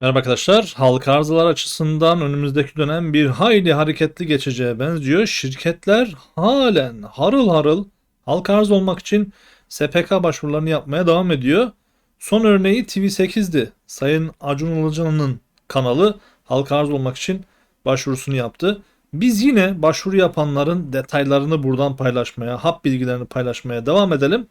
Merhaba arkadaşlar. Halka arzlar açısından önümüzdeki dönem bir hayli hareketli geçeceğe benziyor. Şirketler halen harıl harıl halka arz olmak için SPK başvurularını yapmaya devam ediyor. Son örneği TV8'di. Sayın Acun Ilıcalı'nın kanalı halka arz olmak için başvurusunu yaptı. Biz yine başvuru yapanların detaylarını buradan paylaşmaya, hap bilgilerini paylaşmaya devam edelim.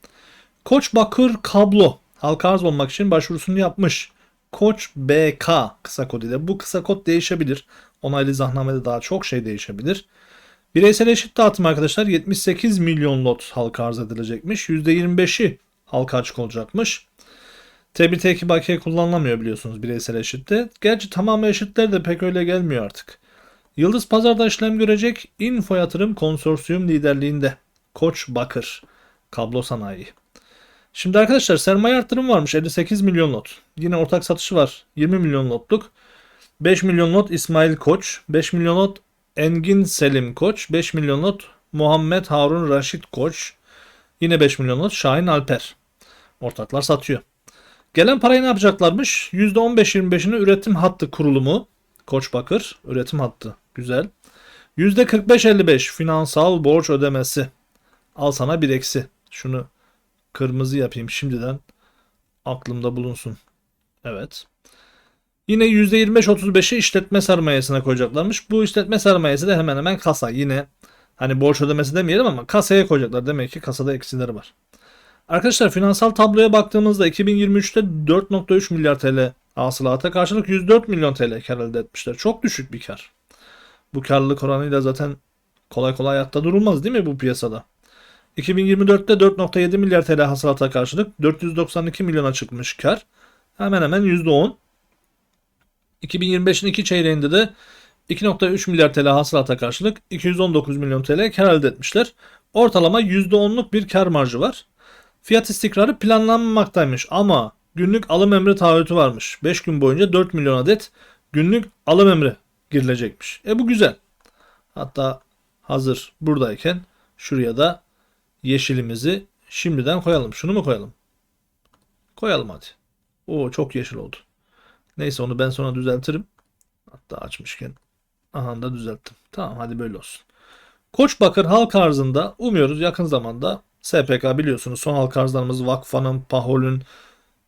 Koç Bakır Kablo halka arz olmak için başvurusunu yapmış. Koç BK kısa kod ile. Bu kısa kod değişebilir. Onaylı zahnamede daha çok şey değişebilir. Bireysel eşit dağıtım arkadaşlar 78 milyon lot halka arz edilecekmiş. %25'i halka açık olacakmış. Tebrik eki bakiye kullanılamıyor biliyorsunuz bireysel eşitte. Gerçi tamamı eşitler de pek öyle gelmiyor artık. Yıldız Pazar'da işlem görecek Info Yatırım Konsorsiyum liderliğinde Koç Bakır Kablo Sanayi. Şimdi arkadaşlar sermaye arttırım varmış 58 milyon lot. Yine ortak satışı var 20 milyon lotluk. 5 milyon lot İsmail Koç, 5 milyon lot Engin Selim Koç, 5 milyon lot Muhammed Harun Raşit Koç. Yine 5 milyon lot Şahin Alper. Ortaklar satıyor. Gelen parayı ne yapacaklarmış? %15-25'ini üretim hattı kurulumu. Koç Bakır üretim hattı. Güzel. %45-55 finansal borç ödemesi. Al sana bir eksi. Şunu kırmızı yapayım şimdiden. Aklımda bulunsun. Evet. Yine %25-35'i işletme sermayesine koyacaklarmış. Bu işletme sermayesi de hemen hemen kasa. Yine hani borç ödemesi demeyelim ama kasaya koyacaklar. Demek ki kasada eksileri var. Arkadaşlar finansal tabloya baktığımızda 2023'te 4.3 milyar TL hasılata karşılık 104 milyon TL kar elde etmişler. Çok düşük bir kar. Bu karlılık oranıyla zaten kolay kolay hayatta durulmaz değil mi bu piyasada? 2024'te 4.7 milyar TL hasılata karşılık 492 milyona çıkmış kar. Hemen hemen %10. 2025'in iki çeyreğinde de 2.3 milyar TL hasılata karşılık 219 milyon TL kar elde etmişler. Ortalama %10'luk bir kar marjı var. Fiyat istikrarı planlanmaktaymış ama günlük alım emri taahhütü varmış. 5 gün boyunca 4 milyon adet günlük alım emri girilecekmiş. E bu güzel. Hatta hazır buradayken şuraya da yeşilimizi şimdiden koyalım. Şunu mu koyalım? Koyalım hadi. Oo çok yeşil oldu. Neyse onu ben sonra düzeltirim. Hatta açmışken. Aha da düzelttim. Tamam hadi böyle olsun. Koç Bakır halk arzında umuyoruz yakın zamanda SPK biliyorsunuz son halk arzlarımız Vakfa'nın, Pahol'ün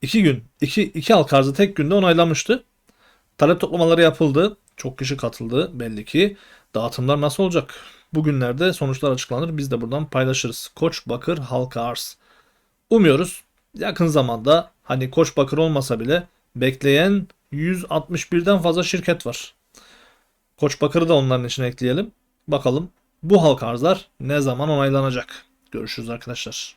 iki gün, iki, iki halk arzı tek günde onaylamıştı. Talep toplamaları yapıldı. Çok kişi katıldı belli ki. Dağıtımlar nasıl olacak? Bugünlerde sonuçlar açıklanır. Biz de buradan paylaşırız. Koç Bakır halka arz. Umuyoruz yakın zamanda hani Koç Bakır olmasa bile bekleyen 161'den fazla şirket var. Koç Bakır'ı da onların içine ekleyelim. Bakalım bu halka arzlar ne zaman onaylanacak? Görüşürüz arkadaşlar.